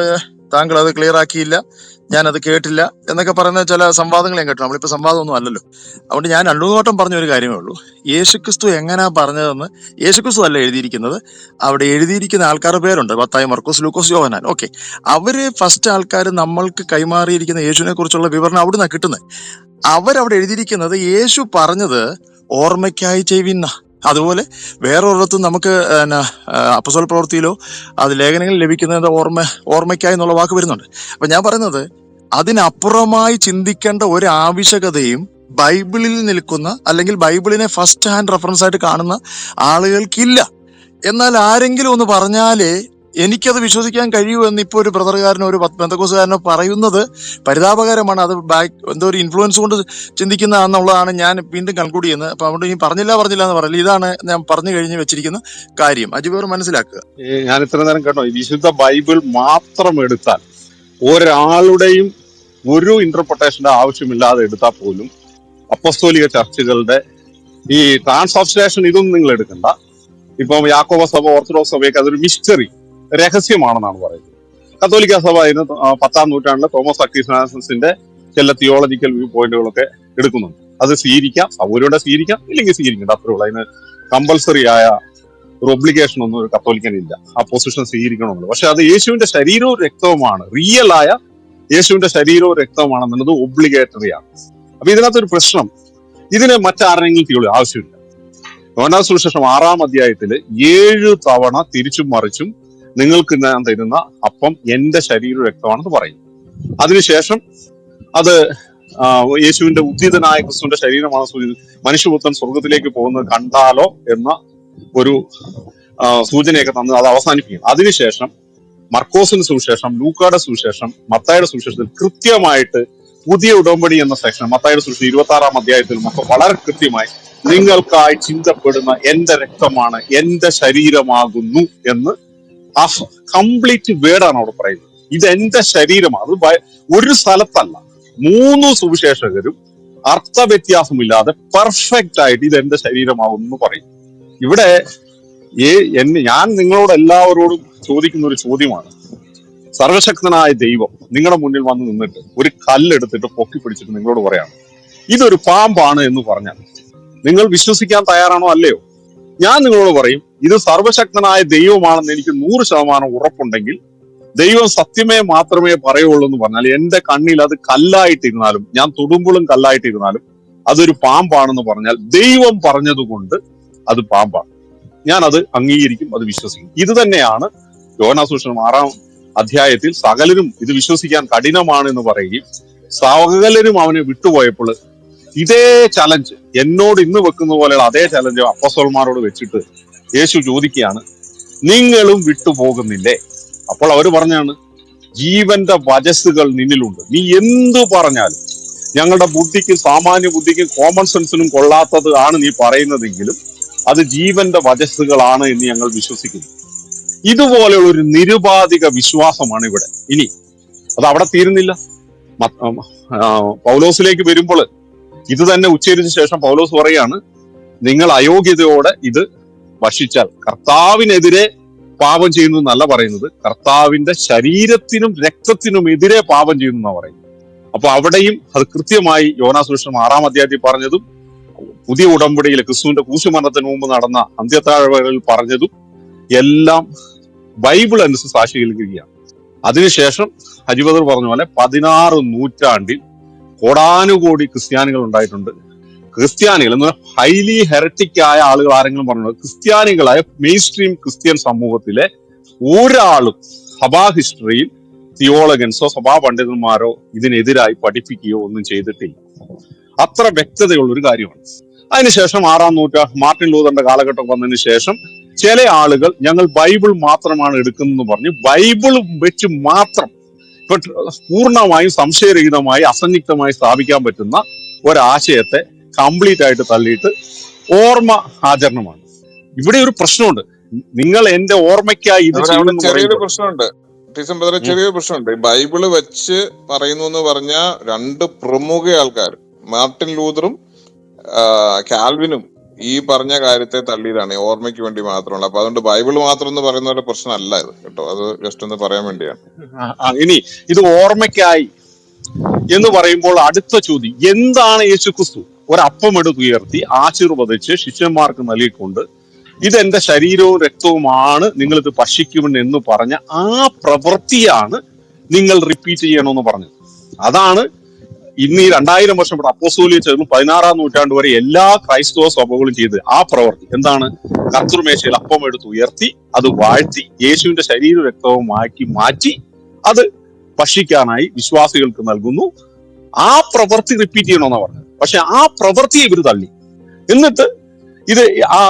S4: താങ്കൾ അത് ക്ലിയർ ആക്കിയില്ല ഞാൻ അത് കേട്ടില്ല എന്നൊക്കെ പറയുന്ന ചില സംവാദങ്ങൾ ഞാൻ കേട്ടു. നമ്മളിപ്പോൾ സംവാദമൊന്നും അല്ലല്ലോ. അതുകൊണ്ട് ഞാൻ രണ്ടു മൂന്ന് വട്ടം പറഞ്ഞ ഒരു കാര്യമേ ഉള്ളൂ. യേശുക്രിസ്തു എങ്ങനെയാ പറഞ്ഞതെന്ന് യേശുക്രിസ്തു അല്ല എഴുതിയിരിക്കുന്നത്. അവിടെ എഴുതിയിരിക്കുന്ന ആൾക്കാരുടെ പേരുണ്ട്. പത്തായി മർക്കോസ് ലൂക്കോസ് യോഹനാൻ ഓക്കെ അവർ ഫസ്റ്റ് ആൾക്കാർ നമ്മൾക്ക് കൈമാറിയിരിക്കുന്ന യേശുവിനെ കുറിച്ചുള്ള വിവരണം അവിടുന്ന് കിട്ടുന്നത്. അവരവിടെ എഴുതിയിരിക്കുന്നത് യേശു പറഞ്ഞത് ഓർമ്മയ്ക്കായി ചെയ്യുന്ന അതുപോലെ വേറൊരിടത്തും നമുക്ക് അപ്പസോൽ പ്രവൃത്തിയിലോ അത് ലേഖനങ്ങളിൽ ലഭിക്കുന്നതിന്റെ ഓർമ്മ ഓർമ്മയ്ക്കായി എന്നുള്ള വാക്ക് വരുന്നുണ്ട്. അപ്പൊ ഞാൻ പറയുന്നത് അതിനപ്പുറമായി ചിന്തിക്കേണ്ട ഒരു ആവശ്യകതയും ബൈബിളിൽ നിൽക്കുന്ന അല്ലെങ്കിൽ ബൈബിളിനെ ഫസ്റ്റ് ഹാൻഡ് റെഫറൻസ് ആയിട്ട് കാണുന്ന ആളുകൾക്കില്ല. എന്നാൽ ആരെങ്കിലും ഒന്ന് പറഞ്ഞാലേ എനിക്കത് വിശ്വസിക്കാൻ കഴിയൂ എന്ന് ഇപ്പോൾ ഒരു ബ്രദറുകാരനോ ഒരു ബന്ധക്കോസുകാരനോ പറയുന്നത് പരിതാപകരമാണ്. അത് ബാക്ക് എന്തോ ഒരു ഇൻഫ്ലുവൻസ് കൊണ്ട് ചിന്തിക്കുന്ന എന്നുള്ളതാണ് ഞാൻ വീണ്ടും കൺക്ലൂഡ് ചെയ്യുന്നത്. അപ്പൊ അതുകൊണ്ട് ഇനി പറഞ്ഞില്ല പറഞ്ഞില്ല എന്ന് പറയില്ല. ഇതാണ് ഞാൻ പറഞ്ഞു കഴിഞ്ഞ് വെച്ചിരിക്കുന്ന കാര്യം. അജിബേർ മനസ്സിലാക്കുക.
S5: ഞാൻ ഇത്ര നേരം കേട്ടോ. വിശുദ്ധ ബൈബിൾ മാത്രം എടുത്താൽ ഒരാളുടെയും ഒരു ഇന്റർപ്രിട്ടേഷന്റെ ആവശ്യമില്ലാതെ എടുത്താൽ പോലും അപ്പസ്തോലിക ചർച്ചുകളുടെ ഈ ട്രാൻസ്ലേഷൻ ഇതൊന്നും നിങ്ങൾ എടുക്കണ്ട. ഇപ്പം യാക്കോബ സഭ ഓർത്തഡോക്സ് സഭയൊക്കെ അതൊരു മിസ്റ്ററി രഹസ്യമാണെന്നാണ് പറയുന്നത്. കത്തോലിക്ക സഭ ഇന്ന് പത്താം നൂറ്റാണ്ടിലെ തോമസ് അക്വീനാസിന്റെ ചില തിയോളജിക്കൽ വ്യൂ പോയിന്റുകളൊക്കെ എടുക്കുന്നുണ്ട്. അത് സ്വീകരിക്കാം സൗകര്യയുടെ സ്വീകരിക്കാം ഇല്ലെങ്കിൽ സ്വീകരിക്കണ്ട അത്രേ ഉള്ളൂ. അതിന് കമ്പൽസറി ആയ ഒരു ഒബ്ലിഗേഷൻ ഒന്നും ഒരു കത്തോലിക്കനില്ല ആ പൊസിഷൻ സ്വീകരിക്കണമെന്നുള്ളത് പക്ഷെ അത് യേശുവിന്റെ ശരീരവും രക്തവുമാണ്. റിയൽ ആയ യേശുവിന്റെ ശരീരവും രക്തവുമാണെന്നുള്ളത് ഒബ്ലിഗേറ്ററി ആണ്. അപ്പൊ ഇതിനകത്തൊരു പ്രശ്നം. ഇതിന് മറ്റാരെങ്കിലും തിയോളി ആവശ്യമില്ല. യോനാ സുവിശേഷം ആറാം അധ്യായത്തിൽ ഏഴ് തവണ തിരിച്ചും മറിച്ചും നിങ്ങൾക്ക് ഞാൻ തരുന്ന അപ്പം എന്റെ ശരീര രക്തമാണെന്ന് പറയും. അതിനുശേഷം അത് യേശുവിന്റെ ഉദ്ധിതനായ ക്രിസ്തുവിന്റെ ശരീരമാണ് സൂചി- മനുഷ്യപുത്രൻ സ്വർഗത്തിലേക്ക് പോകുന്നത് കണ്ടാലോ എന്ന ഒരു സൂചനയൊക്കെ തന്ന് അത് അവസാനിപ്പിക്കും. അതിനുശേഷം മർക്കോസിന് സുവിശേഷം ലൂക്കായുടെ സുവിശേഷം മത്തായുടെ സുവിശേഷത്തിൽ കൃത്യമായിട്ട് പുതിയ ഉടമ്പടി എന്ന സെക്ഷൻ മത്തായുടെ സുവിശേഷം ഇരുപത്തി ആറാം അധ്യായത്തിൽ ഒക്കെ വളരെ കൃത്യമായി നിങ്ങൾക്കായി ചിന്തപ്പെടുന്ന എന്റെ രക്തമാണ് എന്റെ ശരീരമാകുന്നു എന്ന് ആ കംപ്ലീറ്റ് വേർഡാണ് അവിടെ പറയുന്നത്. ഇത് ശരീരമാണ്. അത് ഒരു സ്ഥലത്തല്ല. മൂന്ന് സുവിശേഷകരും അർത്ഥ വ്യത്യാസമില്ലാതെ പെർഫെക്റ്റ് ആയിട്ട് ഇത് എന്റെ ശരീരമാകുന്നു എന്ന് പറയും. ഇവിടെ ഏ എന്നെ ഞാൻ നിങ്ങളോട് എല്ലാവരോടും ചോദിക്കുന്ന ഒരു ചോദ്യമാണ്. സർവശക്തനായ ദൈവം നിങ്ങളുടെ മുന്നിൽ വന്ന് നിന്നിട്ട് ഒരു കല്ലെടുത്തിട്ട് പൊക്കി പിടിച്ചിട്ട് നിങ്ങളോട് പറയാണ്. ഇതൊരു പാമ്പാണ് എന്ന് പറഞ്ഞാൽ നിങ്ങൾ വിശ്വസിക്കാൻ തയ്യാറാണോ അല്ലയോ? ഞാൻ നിങ്ങളോട് പറയും ഇത് സർവശക്തനായ ദൈവമാണെന്ന് എനിക്ക് നൂറ് ശതമാനം ഉറപ്പുണ്ടെങ്കിൽ ദൈവം സത്യമേ മാത്രമേ പറയുള്ളൂ എന്ന് പറഞ്ഞാൽ എന്റെ കണ്ണിൽ അത് കല്ലായിട്ടിരുന്നാലും ഞാൻ തൊടുമ്പോഴും കല്ലായിട്ടിരുന്നാലും അതൊരു പാമ്പാണെന്ന് പറഞ്ഞാൽ ദൈവം പറഞ്ഞതുകൊണ്ട് അത് പാമ്പാണ്. ഞാൻ അത് അംഗീകരിക്കും അത് വിശ്വസിക്കും. ഇത് തന്നെയാണ് യോനാസൂഷണം ആറാം അധ്യായത്തിൽ സകലരും ഇത് വിശ്വസിക്കാൻ കഠിനമാണ് എന്ന് പറയുകയും സകലരും അവനെ വിട്ടുപോയപ്പോൾ ഇതേ ചലഞ്ച് എന്നോട് ഇന്ന് വെക്കുന്ന പോലെയുള്ള അതേ ചലഞ്ച് അപ്പസ്വൽമാരോട് വെച്ചിട്ട് യേശു ചോദിക്കുകയാണ്. നിങ്ങളും വിട്ടുപോകുന്നില്ലേ അപ്പോൾ അവർ പറഞ്ഞാണ് ജീവന്റെ വജസ്സുകൾ നിന്നിലുണ്ട്. നീ എന്തു പറഞ്ഞാലും ഞങ്ങളുടെ ബുദ്ധിക്കും സാമാന്യ ബുദ്ധിക്കും കോമൺ സെൻസിനും കൊള്ളാത്തത് ആണ് നീ പറയുന്നതെങ്കിലും അത് ജീവന്റെ വജസ്സുകളാണ് എന്ന് ഞങ്ങൾ വിശ്വസിക്കുന്നു. ഇതുപോലെയുള്ള ഒരു നിരുപാധിക വിശ്വാസമാണ് ഇവിടെ. ഇനി അത് അവിടെ തീരുന്നില്ല. പൗലോസിലേക്ക് വരുമ്പോൾ ഇത് തന്നെ ഉച്ചരിച്ച ശേഷം പൗലോസ് പറയാണ് നിങ്ങൾ അയോഗ്യതയോടെ ഇത് വശിച്ചാൽ. കർത്താവിനെതിരെ പാപം ചെയ്യുന്നു എന്നല്ല പറയുന്നത്. കർത്താവിന്റെ ശരീരത്തിനും രക്തത്തിനും എതിരെ പാപം ചെയ്യുന്നു എന്നാ പറയുന്നത്. അപ്പൊ അവിടെയും അത് കൃത്യമായി യോനാസുഷ്ണം ആറാം അധ്യായത്തിൽ പറഞ്ഞതും പുതിയ ഉടമ്പടിയിൽ ക്രിസ്തുവിന്റെ കൂശുമരണത്തിന് മുമ്പ് നടന്ന അന്ത്യത്താഴ്വകളിൽ പറഞ്ഞതും എല്ലാം ബൈബിൾ അനുസരിച്ച് സാക്ഷീകരിക്കുകയാണ്. അതിനുശേഷം ഹരിബദർ പറഞ്ഞ പോലെ പതിനാറ് നൂറ്റാണ്ടിൽ കോടാനുകോടി ക്രിസ്ത്യാനികൾ ഉണ്ടായിട്ടുണ്ട്. ക്രിസ്ത്യാനികൾ എന്ന് പറഞ്ഞാൽ ഹൈലി ഹെററ്റിക് ആയ ആളുകൾ ആരെങ്കിലും പറഞ്ഞു ക്രിസ്ത്യാനികളായ മെയിൻ സ്ട്രീം ക്രിസ്ത്യൻ സമൂഹത്തിലെ ഒരാളും സഭാ ഹിസ്റ്ററിയിൽ തിയോളഗൻസോ സഭാ പണ്ഡിതന്മാരോ ഇതിനെതിരായി പഠിപ്പിക്കുകയോ ഒന്നും ചെയ്തിട്ടില്ല. അത്ര വ്യക്തതയുള്ള ഒരു കാര്യമാണ്. അതിനുശേഷം ആറാം നൂറ്റാ മാർട്ടിൻ ലൂതറിന്റെ കാലഘട്ടം വന്നതിന് ശേഷം ചില ആളുകൾ ഞങ്ങൾ ബൈബിൾ മാത്രമാണ് എടുക്കുന്നതെന്ന് പറഞ്ഞ് ബൈബിൾ വെച്ച് മാത്രം പൂർണമായും സംശയരഹിതമായി അസന്നിഗ്ധമായി സ്ഥാപിക്കാൻ പറ്റുന്ന ഒരാശയത്തെ കംപ്ലീറ്റ് ആയിട്ട് തള്ളിയിട്ട് ഓർമ്മ ആചരണമാണ്. ഇവിടെ ഒരു പ്രശ്നമുണ്ട്. നിങ്ങൾ എന്റെ ഓർമ്മയ്ക്കായി ഇത്
S1: ചെറിയൊരു പ്രശ്നമുണ്ട്. ചെറിയൊരു പ്രശ്നമുണ്ട്. ബൈബിൾ വെച്ച് പറയുന്നു എന്ന് പറഞ്ഞ രണ്ട് പ്രമുഖ ആൾക്കാർ മാർട്ടിൻ ലൂതറും കാൽവിനും ഈ പറഞ്ഞ കാര്യത്തെ തള്ളിയതാണ്. ഓർമ്മയ്ക്ക് വേണ്ടി മാത്രമുള്ള. അപ്പൊ അതുകൊണ്ട് ബൈബിൾ മാത്രം എന്ന് പറയുന്ന ഒരു പ്രശ്നമല്ല ഇത് കേട്ടോ. അത് ജസ്റ്റ് ഒന്ന് പറയാൻ വേണ്ടിയാണ്.
S5: ഇനി ഇത് ഓർമ്മയ്ക്കായി എന്ന് പറയുമ്പോൾ അടുത്ത ചോദ്യം എന്താണ് യേശു ക്രിസ്തു ഒരപ്പം എടുത്ത് ഉയർത്തി ആശീർവദിച്ച് ശിഷ്യന്മാർക്ക് നൽകിക്കൊണ്ട് ഇത് ഇതെന്റെ ശരീരവും രക്തവുമാണ് നിങ്ങൾ ഇത് ഭക്ഷിക്കുമെന്ന് എന്ന് പറഞ്ഞ ആ പ്രവൃത്തിയാണ് നിങ്ങൾ റിപ്പീറ്റ് ചെയ്യണമെന്ന് പറഞ്ഞത്. അതാണ് ഇന്ന് ഈ രണ്ടായിരം വർഷം ഇവിടെ അപ്പോസൂലി ചേർന്ന് പതിനാറാം നൂറ്റാണ്ട് വരെ എല്ലാ ക്രൈസ്തവ സഭകളും ചെയ്ത് ആ പ്രവർത്തി എന്താണ്? കർത്തൃമേശയിൽ അപ്പം എടുത്ത് ഉയർത്തി അത് വാഴ്ത്തി യേശുവിന്റെ ശരീര രക്തവും മാറ്റി അത് ഭക്ഷിക്കാനായി വിശ്വാസികൾക്ക് നൽകുന്നു. ആ പ്രവൃത്തി റിപ്പീറ്റ് ചെയ്യണമെന്നാണ് പറഞ്ഞത്. പക്ഷെ ആ പ്രവൃത്തിയെ ഇവർ തള്ളി. എന്നിട്ട് ഇത് ആ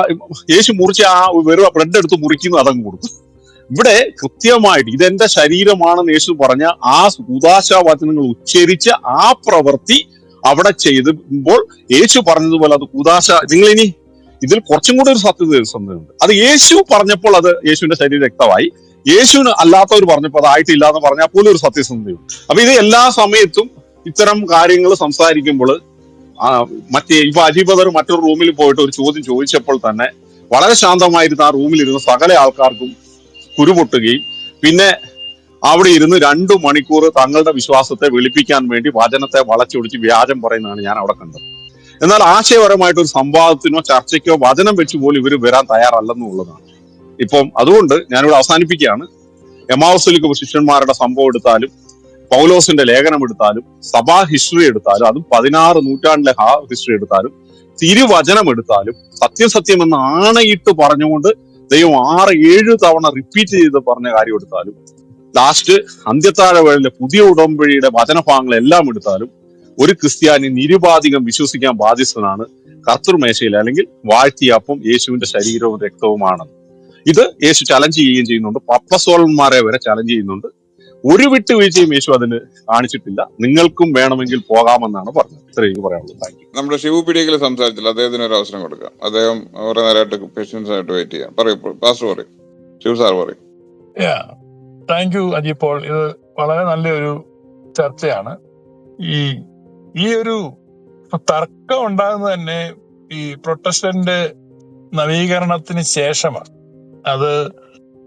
S5: യേശു മുറിച്ച് ആ വെറും ബ്രെഡ് എടുത്ത് മുറിക്കുന്നു അതങ്ങ് കൊടുത്തു ഇവിടെ കൃത്യമായിട്ട് ഇതെന്റെ ശരീരമാണെന്ന് യേശു പറഞ്ഞ ആ ഉദാശാവചനങ്ങൾ ഉച്ചരിച്ച ആ പ്രവൃത്തി അവിടെ ചെയ്തുമ്പോൾ യേശു പറഞ്ഞതുപോലെ അത് കൂതാശ നിങ്ങൾ ഇനി ഇതിൽ കുറച്ചും കൂടി ഒരു സത്യത സത്യതയുണ്ട് അത് യേശു പറഞ്ഞപ്പോൾ അത് യേശുവിന്റെ ശരീര രക്തമായി. യേശുവിന് അല്ലാത്തവർ പറഞ്ഞപ്പോൾ അതായിട്ടില്ല എന്ന് പറഞ്ഞാൽ പോലും ഒരു സത്യസന്ധതയുണ്ട്. അപ്പൊ ഇത് എല്ലാ സമയത്തും ഇത്തരം കാര്യങ്ങൾ സംസാരിക്കുമ്പോൾ മറ്റേ ഇപ്പൊ അജീബദർ മറ്റൊരു റൂമിൽ പോയിട്ട് ഒരു ചോദ്യം ചോദിച്ചപ്പോൾ തന്നെ വളരെ ശാന്തമായിരുന്ന ആ റൂമിലിരുന്ന സകല ആൾക്കാർക്കും കുരുപൊട്ടുകയും. പിന്നെ അവിടെ ഇരുന്ന് രണ്ടു മണിക്കൂർ തങ്ങളുടെ വിശ്വാസത്തെ വെളുപ്പിക്കാൻ വേണ്ടി വചനത്തെ വളച്ചൊടിച്ച് വ്യാജം പറയുന്നതാണ് ഞാൻ അവിടെ കണ്ടത്. എന്നാൽ ആശയപരമായിട്ട് ഒരു സംവാദത്തിനോ ചർച്ചയ്ക്കോ വചനം വെച്ച് പോലും ഇവർ വരാൻ തയ്യാറല്ലെന്നുള്ളതാണ്. ഇപ്പം അതുകൊണ്ട് ഞാനിവിടെ അവസാനിപ്പിക്കുകയാണ്. എമാവസുലിക്ക് ശിഷ്യന്മാരുടെ സംഭവം എടുത്താലും പൗലോസിന്റെ ലേഖനം എടുത്താലും സഭാ ഹിസ്റ്ററി എടുത്താലും അതും പതിനാറ് നൂറ്റാണ്ടിലെ ഹാ ഹിസ്റ്ററി എടുത്താലും തിരുവചനം എടുത്താലും സത്യസത്യം സത്യം എന്ന് ആണയിട്ട് പറഞ്ഞുകൊണ്ട് ദൈവം ആറ് ഏഴ് തവണ റിപ്പീറ്റ് ചെയ്ത് പറഞ്ഞ കാര്യം എടുത്താലും ലാസ്റ്റ് അന്ത്യത്താഴവേളിലെ പുതിയ ഉടമ്പടിയുടെ വചനഭാഗങ്ങൾ എല്ലാം എടുത്താലും ഒരു ക്രിസ്ത്യാനി നിരുപാധികം വിശ്വസിക്കാൻ ബാധ്യസ്ഥനാണ് കർത്തൃമേശയിൽ അല്ലെങ്കിൽ വാഴ്ത്തിയപ്പം യേശുവിന്റെ ശരീരവും രക്തവുമാണ്. ഇത് യേശു ചലഞ്ച് ചെയ്യുകയും ചെയ്യുന്നുണ്ട്. പപ്പസോളന്മാരെ വരെ ചലഞ്ച് ചെയ്യുന്നുണ്ട്. ഒരു വിട്ടുവീഴ്ചയും യേശു അതിന് കാണിച്ചിട്ടില്ല. നിങ്ങൾക്കും വേണമെങ്കിൽ പോകാമെന്നാണ് പറഞ്ഞത്. ഇത്രയും എനിക്ക് പറയാനുള്ളത് താങ്ക് യു
S1: നമ്മുടെ ശിവു പിടിക്കൽ സംസാരിച്ചില്ല. അദ്ദേഹത്തിന് ഒരു അവസരം കൊടുക്കാം. അദ്ദേഹം കുറെ നേരമായിട്ട് പേഷ്യൻസ് ആയിട്ട് വെയിറ്റ് ചെയ്യാം. പറയൂ പാസ്റ്റർ പറയും. ശിവ സാർ പറയും.
S6: താങ്ക് യു അജി പോൾ ഇത് വളരെ നല്ലൊരു ചർച്ചയാണ്. ഈ ഈ ഒരു തർക്കം ഉണ്ടാകുന്നത് തന്നെ ഈ പ്രൊട്ടസ്റ്റന്റ് നവീകരണത്തിന് ശേഷമാണ്. അത്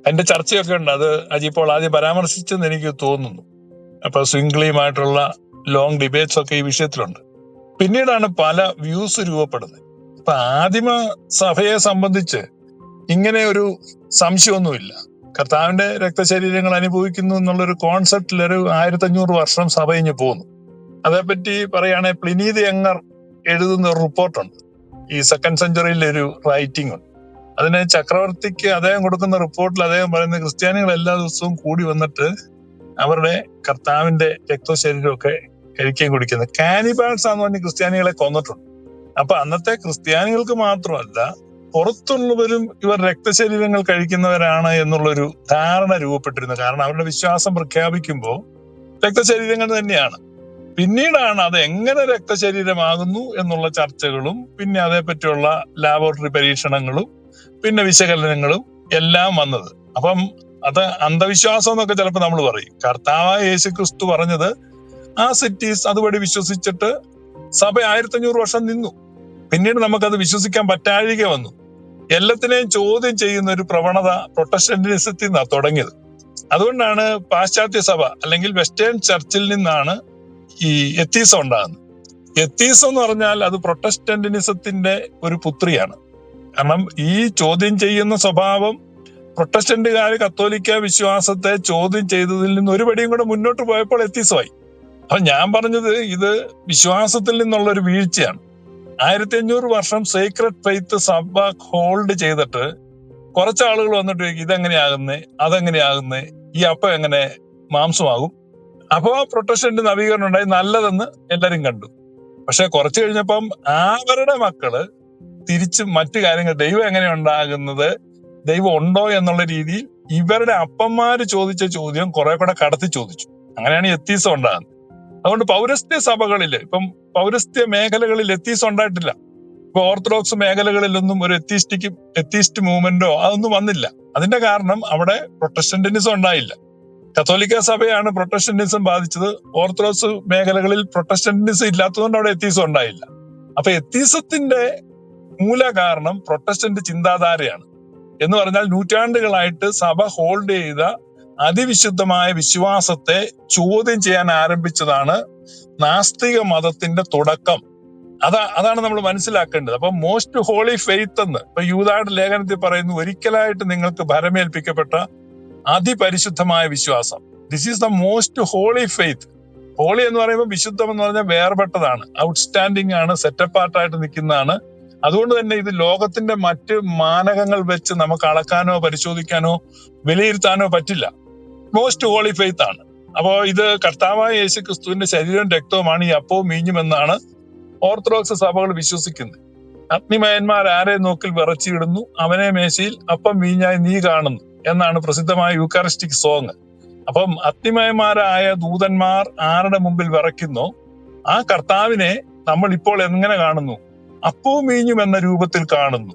S6: അതിന്റെ ചർച്ചയൊക്കെ ഉണ്ട്. അത് അജി പോൾ ആദ്യം പരാമർശിച്ചെന്ന് എനിക്ക് തോന്നുന്നു. അപ്പൊ സ്വിംഗ്ലിയുമായിട്ടുള്ള ലോങ് ഡിബേറ്റ്സ് ഒക്കെ ഈ വിഷയത്തിലുണ്ട്. പിന്നീടാണ് പല വ്യൂസ് രൂപപ്പെടുന്നത്. അപ്പൊ ആദിമ സഭയെ സംബന്ധിച്ച് ഇങ്ങനെ ഒരു സംശയമൊന്നുമില്ല. കർത്താവിന്റെ രക്തശരീരങ്ങൾ അനുഭവിക്കുന്നു എന്നുള്ളൊരു കോൺസെപ്റ്റിൽ ഒരു ആയിരത്തി അഞ്ഞൂറ് വർഷം സഭ ഇഞ്ഞ് പോകുന്നു. അതേപ്പറ്റി പറയുകയാണെങ്കിൽ പ്ലിനീത് യങ്ങർ എഴുതുന്ന ഒരു റിപ്പോർട്ടുണ്ട് ഈ സെക്കൻഡ് സെഞ്ചുറിയിലൊരു റൈറ്റിംഗ് ഉണ്ട്. അതിന് ചക്രവർത്തിക്ക് അദ്ദേഹം കൊടുക്കുന്ന റിപ്പോർട്ടിൽ അദ്ദേഹം പറയുന്ന ക്രിസ്ത്യാനികൾ എല്ലാ ദിവസവും കൂടി വന്നിട്ട് അവരുടെ കർത്താവിന്റെ രക്തശരീരമൊക്കെ കഴിക്കുകയും കുടിക്കുന്നത് കാനിബാൾസ് ആണെന്ന് പറഞ്ഞ് ക്രിസ്ത്യാനികളെ കൊന്നിട്ടുണ്ട്. അപ്പൊ അന്നത്തെ ക്രിസ്ത്യാനികൾക്ക് മാത്രമല്ല പുറത്തുള്ളവരും ഇവർ രക്തശരീരങ്ങൾ കഴിക്കുന്നവരാണ് എന്നുള്ളൊരു ധാരണ രൂപപ്പെട്ടിരുന്നു. കാരണം അവരുടെ വിശ്വാസം പ്രഖ്യാപിക്കുമ്പോൾ രക്തശരീരങ്ങൾ തന്നെയാണ്. പിന്നീടാണ് അത് എങ്ങനെ രക്തശരീരമാകുന്നു എന്നുള്ള ചർച്ചകളും പിന്നെ അതേപ്പറ്റിയുള്ള ലാബോറട്ടറി പരീക്ഷണങ്ങളും പിന്നെ വിശകലനങ്ങളും എല്ലാം വന്നത്. അപ്പം അത് അന്ധവിശ്വാസം എന്നൊക്കെ ചിലപ്പോൾ നമ്മൾ പറയും. കർത്താവായ യേശു ക്രിസ്തു പറഞ്ഞത് ആ സിറ്റീസ് അതുവഴി വിശ്വസിച്ചിട്ട് സഭ ആയിരത്തി അഞ്ഞൂറ് വർഷം നിന്നു. പിന്നീട് നമുക്കത് വിശ്വസിക്കാൻ പറ്റാഴിക വന്നു. എല്ലാത്തിനെയും ചോദ്യം ചെയ്യുന്ന ഒരു പ്രവണത പ്രൊട്ടസ്റ്റന്റിസത്തിൽ നിന്നാണ് തുടങ്ങിയത്. അതുകൊണ്ടാണ് പാശ്ചാത്യ സഭ അല്ലെങ്കിൽ വെസ്റ്റേൺ ചർച്ചിൽ നിന്നാണ് ഈ എത്തീസം ഉണ്ടാകുന്നത്. എത്തീസം എന്ന് പറഞ്ഞാൽ അത് പ്രൊട്ടസ്റ്റന്റിനിസത്തിന്റെ ഒരു പുത്രിയാണ്. കാരണം ഈ ചോദ്യം ചെയ്യുന്ന സ്വഭാവം പ്രൊട്ടസ്റ്റന്റുകാർ കത്തോലിക്ക വിശ്വാസത്തെ ചോദ്യം ചെയ്തതിൽ നിന്ന് ഒരുപടിയും കൂടെ മുന്നോട്ട് പോയപ്പോൾ എത്തിസമായി അപ്പൊ ഞാൻ പറഞ്ഞത് ഇത് വിശ്വാസത്തിൽ നിന്നുള്ള ഒരു വീഴ്ചയാണ്. ആയിരത്തി അഞ്ഞൂറ് വർഷം സീക്രട്ട് ഫെയ്ത്ത് സഭ ഹോൾഡ് ചെയ്തിട്ട് കുറച്ച് ആളുകൾ വന്നിട്ട് ഇതെങ്ങനെയാകുന്നേ? അതെങ്ങനെയാകുന്നേ? ഈ അപ്പം എങ്ങനെ മാംസമാകും? അപ്പോ പ്രൊട്ടസ്റ്റന്റ് നവീകരണം ഉണ്ടായി നല്ലതെന്ന് എല്ലാരും കണ്ടു. പക്ഷെ കുറച്ച് കഴിഞ്ഞപ്പം അവരുടെ മക്കൾ തിരിച്ച് മറ്റു കാര്യങ്ങൾ ദൈവം എങ്ങനെ ഉണ്ടാകുന്നത്? ദൈവം ഉണ്ടോ എന്നുള്ള രീതിയിൽ ഇവരുടെ അപ്പന്മാര് ചോദിച്ച ചോദ്യം കുറെ കൂടെ കടത്തി ചോദിച്ചു. അങ്ങനെയാണ് എത്തീസം ഉണ്ടാകുന്നത്. അതുകൊണ്ട് പൗരസ്ത്യ സഭകളിൽ ഇപ്പം പൗരസ്ത്യ മേഖലകളിൽ എത്തീസം ഉണ്ടായിട്ടില്ല. ഇപ്പൊ ഓർത്തഡോക്സ് മേഖലകളിലൊന്നും ഒരു എത്തീസ്റ്റിക്ക് എത്തീസ്റ്റ് മൂവ്മെന്റോ അതൊന്നും വന്നില്ല. അതിന്റെ കാരണം അവിടെ പ്രൊട്ടസ്റ്റന്റിനിസം ഉണ്ടായില്ല. കത്തോലിക്ക സഭയാണ് പ്രൊട്ടസ്റ്റന്റിസം ബാധിച്ചത്. ഓർത്തഡോക്സ് മേഖലകളിൽ പ്രൊട്ടസ്റ്റന്റിനിസം ഇല്ലാത്തതുകൊണ്ട് അവിടെ എത്തീസം ഉണ്ടായില്ല. അപ്പൊ എത്തീസത്തിന്റെ മൂല കാരണം പ്രൊട്ടസ്റ്റന്റ് ചിന്താധാരയാണ്. എന്ന് പറഞ്ഞാൽ നൂറ്റാണ്ടുകളായിട്ട് സഭ ഹോൾഡ് ചെയ്ത അതിവിശുദ്ധമായ വിശ്വാസത്തെ ചോദ്യം ചെയ്യാൻ ആരംഭിച്ചതാണ് നാസ്തിക മതത്തിന്റെ തുടക്കം. അതാ അതാണ് നമ്മൾ മനസ്സിലാക്കേണ്ടത്. അപ്പൊ മോസ്റ്റ് ഹോളി ഫെയ്ത്ത് എന്ന് ഇപ്പൊ യൂതാട് ലേഖനത്തിൽ പറയുന്നു ഒരിക്കലായിട്ട് നിങ്ങൾക്ക് ഭരമേൽപ്പിക്കപ്പെട്ട അതിപരിശുദ്ധമായ വിശ്വാസം. This is the most holy faith holy എന്ന് പറയുമ്പോൾ വിശുദ്ധം എന്ന് പറഞ്ഞാൽ വേർപെട്ടതാണ്. ഔട്ട്സ്റ്റാൻഡിംഗ് ആണ് സെറ്റപ്പ് ആർട്ടായിട്ട് നിൽക്കുന്നതാണ്. അതുകൊണ്ട് തന്നെ ഇത് ലോകത്തിന്റെ മറ്റ് മാനകങ്ങൾ വെച്ച് നമുക്ക് അളക്കാനോ പരിശോധിക്കാനോ വിലയിരുത്താനോ പറ്റില്ല. മോസ്റ്റ് ഹോളി ഫെയ്ത്ത് ആണ്. അപ്പോ ഇത് കർത്താവായ യേശു ക്രിസ്തുവിന്റെ ശരീരവും രക്തവുമാണ് ഈ അപ്പവും മീഞ്ഞും എന്നാണ് ഓർത്തഡോക്സ് സഭകൾ വിശ്വസിക്കുന്നത്. അഗ്നിമയന്മാർ ആരെ നോക്കിൽ വിറച്ചിടുന്നു അവനെ മേശയിൽ അപ്പം മീഞ്ഞായി നീ കാണുന്നു എന്നാണ് പ്രസിദ്ധമായ യൂക്കാറിസ്റ്റിക് സോങ്. അപ്പം അഗ്നിമയന്മാരായ ദൂതന്മാർ ആരുടെ മുമ്പിൽ വിറയ്ക്കുന്നോ? ആ കർത്താവിനെ നമ്മൾ ഇപ്പോൾ എങ്ങനെ കാണുന്നു? അപ്പവും മീഞ്ഞും എന്ന രൂപത്തിൽ കാണുന്നു.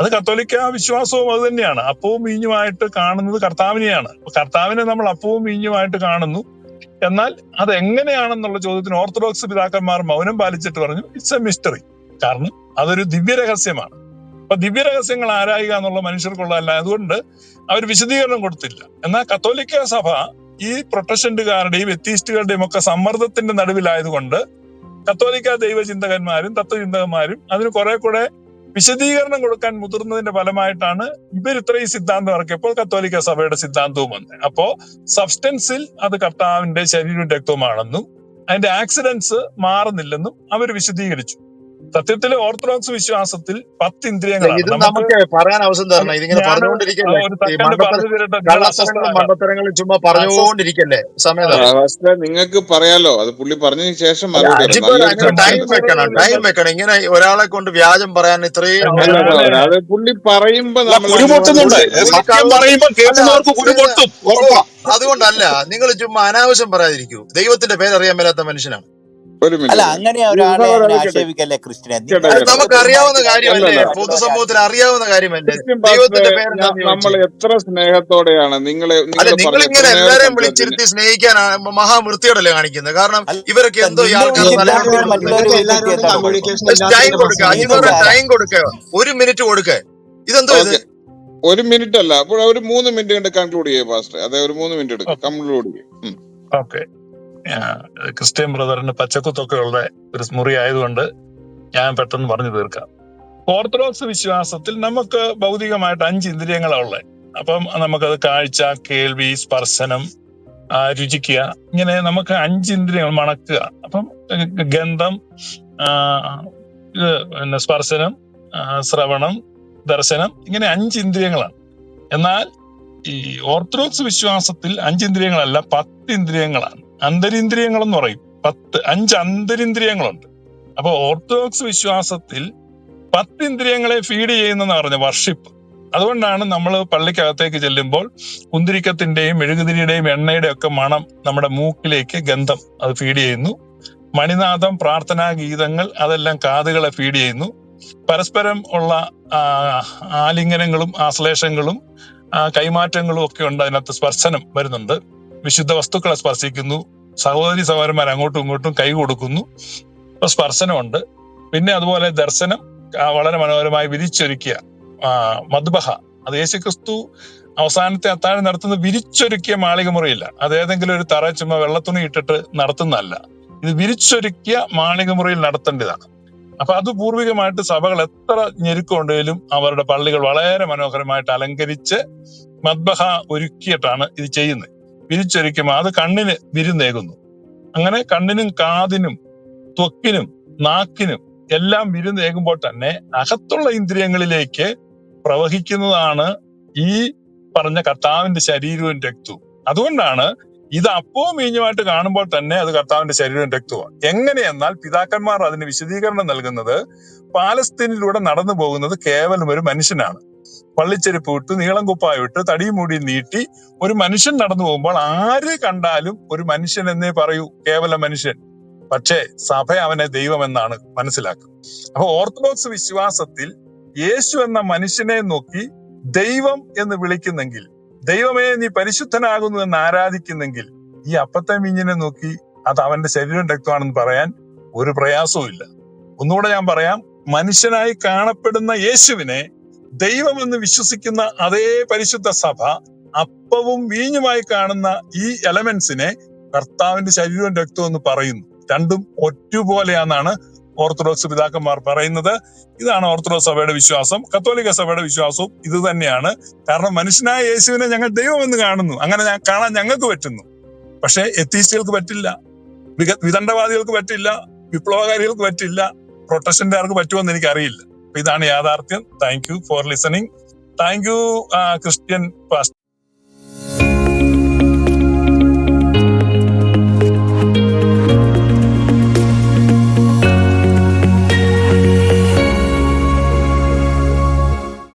S6: അത് കത്തോലിക്ക വിശ്വാസവും അത് തന്നെയാണ്. അപ്പവും മീഞ്ഞുമായിട്ട് കാണുന്നത് കർത്താവിനെയാണ്. കർത്താവിനെ നമ്മൾ അപ്പവും മീഞ്ഞുമായിട്ട് കാണുന്നു. എന്നാൽ അത് എങ്ങനെയാണെന്നുള്ള ചോദ്യത്തിന് ഓർത്തഡോക്സ് പിതാക്കന്മാർ മൗനം പാലിച്ചിട്ട് പറഞ്ഞു ഇറ്റ്സ് എ മിസ്റ്ററി കാരണം അതൊരു ദിവ്യരഹസ്യമാണ്. അപ്പൊ ദിവ്യരഹസ്യങ്ങൾ ആരായുക എന്നുള്ള മനുഷ്യർക്കുള്ളതല്ല അതുകൊണ്ട് അവർ വിശദീകരണം കൊടുത്തില്ല. എന്നാൽ കത്തോലിക്ക സഭ ഈ പ്രൊട്ടസ്റ്റന്റുകാരുടെയും എത്തീസ്റ്റുകളുടെയും ഒക്കെ സമ്മർദ്ദത്തിന്റെ നടുവിലായതുകൊണ്ട് കത്തോലിക്ക ദൈവചിന്തകന്മാരും തത്വചിന്തകന്മാരും അതിന് കുറെ കൂടെ വിശദീകരണം കൊടുക്കാൻ മുതിർന്നതിന്റെ ഫലമായിട്ടാണ് ഇവർ ഇത്രയും സിദ്ധാന്തം ഇറക്കിയപ്പോൾ കത്തോലിക്ക സഭയുടെ സിദ്ധാന്തവും വന്നത്. അപ്പോ സബ്സ്റ്റൻസിൽ അത് കർത്താവിന്റെ ശരീരവും രക്തവുമാണെന്നും അതിന്റെ ആക്സിഡൻസ് മാറുന്നില്ലെന്നും അവർ വിശദീകരിച്ചു. സത്യത്തിൽ ഓർത്തഡോക്സ് വിശ്വാസത്തിൽ പത്ത് ഇന്ദ്രിയങ്ങളാണ്.
S4: ഇത്
S6: നമുക്ക്
S4: പറയാൻ അവസരം തരണം. ഇതിങ്ങനെ
S6: ഞാൻ
S4: പറഞ്ഞുകൊണ്ടിരിക്കല്ലേ ചുമ്മാ പറഞ്ഞുകൊണ്ടിരിക്കല്ലേ? സമയം
S1: നിങ്ങൾക്ക് പറയാലോ? അത് പുള്ളി പറഞ്ഞതിന് ശേഷം
S4: ടൈം വെക്കണം ടൈം വെക്കണം. ഇങ്ങനെ ഒരാളെ കൊണ്ട് വ്യാജം പറയാൻ ഇത്രയും
S1: പുള്ളി പറയുമ്പോ
S4: അതുകൊണ്ടല്ല നിങ്ങൾ ചുമ്മാ അനാവശ്യം പറയാതിരിക്കൂ. ദൈവത്തിന്റെ പേരറിയാൻ മേലാത്ത മനുഷ്യനാണ്.
S1: ഒരു
S7: അല്ല
S1: മിനിറ്റ്
S7: അങ്ങനെ
S1: ഈ
S7: ഒരാളെ
S1: സഹോദരാ
S7: അങ്ങനെ
S1: കേട്ടെ
S7: ആക്ഷേപിക്കല്ലേ ക്രിസ്ത്യനെ
S1: കേട്ടെ
S7: നിങ്ങൾ
S1: കേട്ടെ
S4: കാര്യമല്ലേ?
S1: അല്ലല്ല.
S4: പൊതുസമൂഹത്തിന് അറിയാവുന്ന കാര്യമല്ലേ?
S1: ക്രിസ്ത്യൻ
S4: ദൈവത്തിന്റെ
S1: പാസ്റ്ററെ നമ്മൾ എത്ര സ്നേഹത്തോടെയാണ് നിങ്ങളെ
S4: അല്ല
S1: നിങ്ങൾ
S4: നിങ്ങൾ
S1: പറഞ്ഞ
S4: ഇങ്ങനെ
S1: എത്ര
S4: എല്ലാരെയും വിളിച്ചിരുത്തി സ്നേഹിക്കാനാണ് മഹാവൃത്തിയോടല്ലേ കാണിക്കുന്നത്? കാരണം
S7: അല്ല
S4: ഇവരൊക്കെ എന്തോ ഈ
S7: നിന്റെ
S4: ആൾക്കാർ തലയിലോട്ട്
S7: എല്ലാവരും
S4: കയറുന്നത്
S7: മറ്റുള്ളവരെ
S8: നിങ്ങൾക്ക്
S7: വീഴ്ത്തി
S8: എല്ലാവരോടും
S7: എത്താൻ കുഴപ്പം
S8: കമ്മ്യൂണിക്കേഷൻ
S4: ടൈം കൊടുക്കുക.
S7: ആരാ?
S4: ടൈം കൊടുക്കുക. ഒരു മിനിറ്റ് കൊടുക്കുക ഇതെന്തോ ഇത്?
S1: ഓക്കെ. ഒരു മിനിറ്റ് അല്ല. അപ്പോൾ ഒരു മൂന്ന് മിനിറ്റ് കൊണ്ട് കൺക്ലൂഡ് ചെയ്യേ പാസ്റ്റർ അതെ ഒരു മൂന്ന് മിനിറ്റ് എടുക്കും. കൺക്ലൂഡ് ചെയ്യും.
S6: ഓക്കെ. ക്രിസ്ത്യൻ ബ്രദറിന് പച്ചക്കുത്തൊക്കെ ഉള്ള ഒരു മുറി ആയതുകൊണ്ട് ഞാൻ പെട്ടെന്ന് പറഞ്ഞു തീർക്കാം. ഓർത്തഡോക്സ് വിശ്വാസത്തിൽ നമുക്ക് ഭൗതികമായിട്ട് അഞ്ച് ഇന്ദ്രിയങ്ങളാണ് ഉള്ളത് അപ്പം നമുക്കത് കാഴ്ച കേൾവി സ്പർശനം രുചിക്കുക. ഇങ്ങനെ നമുക്ക് അഞ്ച് ഇന്ദ്രിയങ്ങൾ മണക്കുക. അപ്പം ഗന്ധം പിന്നെ സ്പർശനം ശ്രവണം ദർശനം ഇങ്ങനെ അഞ്ച് ഇന്ദ്രിയങ്ങളാണ്. എന്നാൽ ഈ ഓർത്തഡോക്സ് വിശ്വാസത്തിൽ അഞ്ച് ഇന്ദ്രിയങ്ങളല്ല പത്ത് ഇന്ദ്രിയങ്ങളാണ്. അന്തരിന്ദ്രിയങ്ങൾ എന്ന് പറയും. പത്ത് അഞ്ച് അന്തരിന്ദ്രിയങ്ങളുണ്ട്. അപ്പൊ ഓർത്തഡോക്സ് വിശ്വാസത്തിൽ പത്ത് ഇന്ദ്രിയങ്ങളെ ഫീഡ് ചെയ്യുന്നെന്ന് പറഞ്ഞ വർഷിപ്പ് അതുകൊണ്ടാണ് നമ്മൾ പള്ളിക്കകത്തേക്ക് ചെല്ലുമ്പോൾ കുന്തിരിക്കത്തിന്റെയും മെഴുകുതിരിയുടെയും എണ്ണയുടെ ഒക്കെ മണം നമ്മുടെ മൂക്കിലേക്ക് ഗന്ധം അത് ഫീഡ് ചെയ്യുന്നു. മണിനാഥം പ്രാർത്ഥനാ ഗീതങ്ങൾ അതെല്ലാം കാതുകളെ ഫീഡ് ചെയ്യുന്നു. പരസ്പരം ഉള്ള ആലിംഗനങ്ങളും ആശ്ലേഷങ്ങളും കൈമാറ്റങ്ങളും ഒക്കെ ഉണ്ട് അതിനകത്ത് സ്പർശനം വരുന്നുണ്ട്. വിശുദ്ധ വസ്തുക്കളെ സ്പർശിക്കുന്നു. സഹോദരി സഹോദരന്മാർ അങ്ങോട്ടും ഇങ്ങോട്ടും കൈ കൊടുക്കുന്നു. അപ്പൊ സ്പർശനമുണ്ട്. പിന്നെ അതുപോലെ ദർശനം വളരെ മനോഹരമായി വിരിച്ചൊരുക്കിയ മദ്ബഹ. അത് യേശുക്രിസ്തു അവസാനത്തെ അത്താഴം നടത്തുന്ന വിരിച്ചൊരുക്കിയ മാളിക മുറിയില്ല അത് ഏതെങ്കിലും ഒരു തറ ചുമ്മാ വെള്ളത്തുണി ഇട്ടിട്ട് നടത്തുന്നതല്ല. ഇത് വിരിച്ചൊരുക്കിയ മാളിക മുറിയിൽ നടത്തേണ്ടതാണ്. അപ്പൊ അത് പൂർവികമായിട്ട് സഭകൾ എത്ര ഞെരുക്കമുണ്ടെങ്കിലും അവരുടെ പള്ളികൾ വളരെ മനോഹരമായിട്ട് അലങ്കരിച്ച് മദ്ബഹ ഒരുക്കിയിട്ടാണ് ഇത് ചെയ്യുന്നത്. വിരിച്ചൊരുക്കുമ്പോൾ അത് കണ്ണിന് വിരുന്നേകുന്നു. അങ്ങനെ കണ്ണിനും കാതിനും ത്വക്കിനും നാക്കിനും എല്ലാം വിരുന്നേകുമ്പോൾ തന്നെ അകത്തുള്ള ഇന്ദ്രിയങ്ങളിലേക്ക് പ്രവഹിക്കുന്നതാണ് ഈ പറഞ്ഞ കർത്താവിന്റെ ശരീരവും രക്തവും. അതുകൊണ്ടാണ് ഇത് അപ്പവും മീഞ്ഞുമായിട്ട് കാണുമ്പോൾ തന്നെ അത് കർത്താവിന്റെ ശരീരവും രക്തവും എങ്ങനെയെന്നാൽ പിതാക്കന്മാർ അതിന് വിശദീകരണം നൽകുന്നത് പാലസ്തീനിലൂടെ നടന്നു പോകുന്നത് കേവലം ഒരു മനുഷ്യനാണ്. പള്ളിച്ചെരുപ്പ് വിട്ട് നീളം കുപ്പായ വിട്ട് തടിയും മുടിയും നീട്ടി ഒരു മനുഷ്യൻ നടന്നു പോകുമ്പോൾ ആര് കണ്ടാലും ഒരു മനുഷ്യൻ എന്നേ പറയൂ കേവല മനുഷ്യൻ. പക്ഷേ സഭ അവനെ ദൈവമെന്നാണ് മനസ്സിലാക്കുന്നത്. അപ്പൊ ഓർത്തഡോക്സ് വിശ്വാസത്തിൽ യേശു എന്ന മനുഷ്യനെ നോക്കി ദൈവം എന്ന് വിളിക്കുന്നെങ്കിൽ ദൈവമേ നീ പരിശുദ്ധനാകുന്നു എന്ന് ആരാധിക്കുന്നെങ്കിൽ ഈ അപ്പത്തെ മീഞ്ഞിനെ നോക്കി അത് അവന്റെ ശരീരം രക്തമാണെന്ന് പറയാൻ ഒരു പ്രയാസവും ഇല്ല ഒന്നുകൂടെ ഞാൻ പറയാം മനുഷ്യനായി കാണപ്പെടുന്ന യേശുവിനെ ദൈവമെന്ന് വിശ്വസിക്കുന്ന അതേ പരിശുദ്ധ സഭ അപ്പവും വീഞ്ഞുമായി കാണുന്ന ഈ എലമെന്റ്സിനെ കർത്താവിന്റെ ശരീരവും രക്തവും എന്ന് പറയുന്നു. രണ്ടും ഒറ്റുപോലെയാണെന്നാണ് ഓർത്തഡോക്സ് പിതാക്കന്മാർ പറയുന്നത്. ഇതാണ് ഓർത്തഡോക്സ് സഭയുടെ വിശ്വാസം. കത്തോലിക്ക സഭയുടെ വിശ്വാസവും ഇത് തന്നെയാണ്. കാരണം മനുഷ്യനായ യേശുവിനെ ഞങ്ങൾ ദൈവമെന്ന് കാണുന്നു. അങ്ങനെ കാണാൻ ഞങ്ങൾക്ക് പറ്റുന്നു. പക്ഷേ എത്തീസ്റ്റുകൾക്ക് പറ്റില്ല. വിദണ്ഡവാദികൾക്ക് പറ്റില്ല. വിപ്ലവകാരികൾക്ക് പറ്റില്ല. പ്രൊട്ടസ്റ്റന്റുകാർക്ക് പറ്റുമെന്ന് എനിക്ക് അറിയില്ല ഇതാണ് യാഥാർത്ഥ്യം. Thank you for listening thank you Christian pastor